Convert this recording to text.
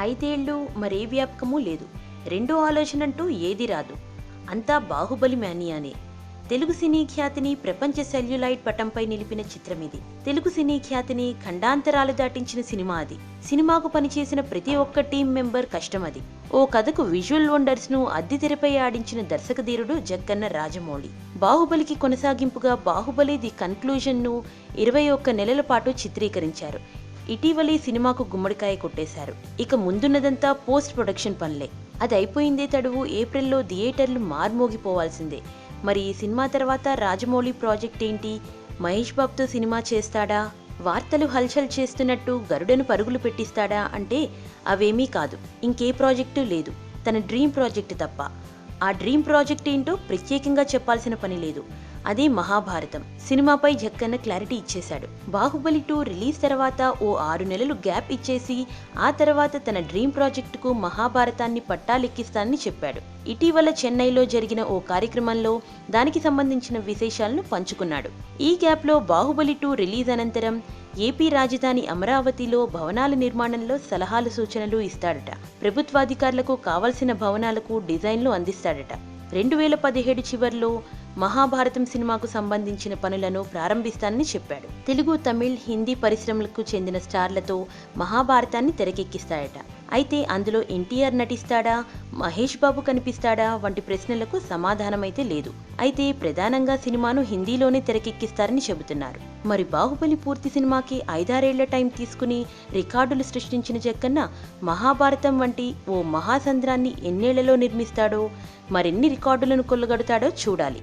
ఐదేళ్ళు మరే వ్యాపకమూ లేదు. రెండో ఆలోచన అంటూ ఏది రాదు. అంతా బాహుబలి మ్యానియానే తెలుగు సినీ ఖ్యాతిని ప్రపంచ సెల్యులైట్ పటంపై నిలిపిన చిత్రం ఇది తెలుగు సినీ ఖ్యాతిని ఖండాంతరాలు దాటించిన సినిమా అది. సినిమాకు పనిచేసిన ప్రతి ఒక్క టీం మెంబర్ కష్టం అది. ఓ కథకు విజువల్ వండర్స్ను అద్దె తెరపై ఆడించిన దర్శకధీరుడు జగ్గన్న రాజమౌళి. బాహుబలికి కొనసాగింపుగా బాహుబలి ది కన్క్లూజన్ను ఇరవై ఒక్క నెలల పాటు చిత్రీకరించారు. ఇటీవలి సినిమాకు గుమ్మడికాయ కొట్టేశారు. ఇక ముందున్నదంతా పోస్ట్ ప్రొడక్షన్ పనులే. అది అయిపోయిందే తడువు ఏప్రిల్లో థియేటర్లు మార్మోగిపోవాల్సిందే. మరి ఈ సినిమా తర్వాత రాజమౌళి ప్రాజెక్ట్ ఏంటి? మహేష్ బాబుతో సినిమా చేస్తాడా? వార్తలు హల్చల్ చేస్తున్నట్టు గరుడను పరుగులు పెట్టిస్తాడా అంటే అవేమీ కాదు. ఇంకే ప్రాజెక్టు లేదు. తన డ్రీమ్ ప్రాజెక్ట్ తప్ప. ఆ డ్రీమ్ ప్రాజెక్ట్ ఏంటో ప్రత్యేకంగా చెప్పాల్సిన పని లేదు. అదే మహాభారతం. సినిమాపై జక్కన్న క్లారిటీ ఇచ్చేశాడు. బాహుబలి టూ రిలీజ్ తర్వాత ఓ ఆరు నెలలు గ్యాప్ ఇచ్చేసి ఆ తర్వాత తన డ్రీమ్ ప్రాజెక్టుకు మహాభారతాన్ని పట్టాలెక్కిస్తానని చెప్పాడు. ఇటీవల చెన్నైలో జరిగిన ఓ కార్యక్రమంలో దానికి సంబంధించిన విశేషాలను పంచుకున్నాడు. ఈ గ్యాప్లో బాహుబలి టూ రిలీజ్ అనంతరం ఏపీ రాజధాని అమరావతిలో భవనాల నిర్మాణంలో సలహాలు సూచనలు ఇస్తాడట. ప్రభుత్వాధికారులకు కావలసిన భవనాలకు డిజైన్లు అందిస్తాడట. రెండు వేల పదిహేడు చివర్లో మహాభారతం సినిమాకు సంబంధించిన పనులను ప్రారంభిస్తానని చెప్పాడు. తెలుగు తమిళ్ హిందీ పరిశ్రమలకు చెందిన స్టార్లతో మహాభారతాన్ని తెరకెక్కిస్తాయట. అయితే అందులో ఎన్టీఆర్ నటిస్తాడా మహేష్ బాబు కనిపిస్తాడా వంటి ప్రశ్నలకు సమాధానమైతే లేదు. అయితే ప్రధానంగా సినిమాను హిందీలోనే తెరకెక్కిస్తారని చెబుతున్నారు. మరి బాహుబలి పూర్తి సినిమాకి ఐదారేళ్ళ టైం తీసుకుని రికార్డులు సృష్టించిన జక్కన్న మహాభారతం వంటి ఓ మహాసంద్రాన్ని ఎన్నేళ్ళలో నిర్మిస్తాడో మరెన్ని రికార్డులను కొల్లగడతాడో చూడాలి.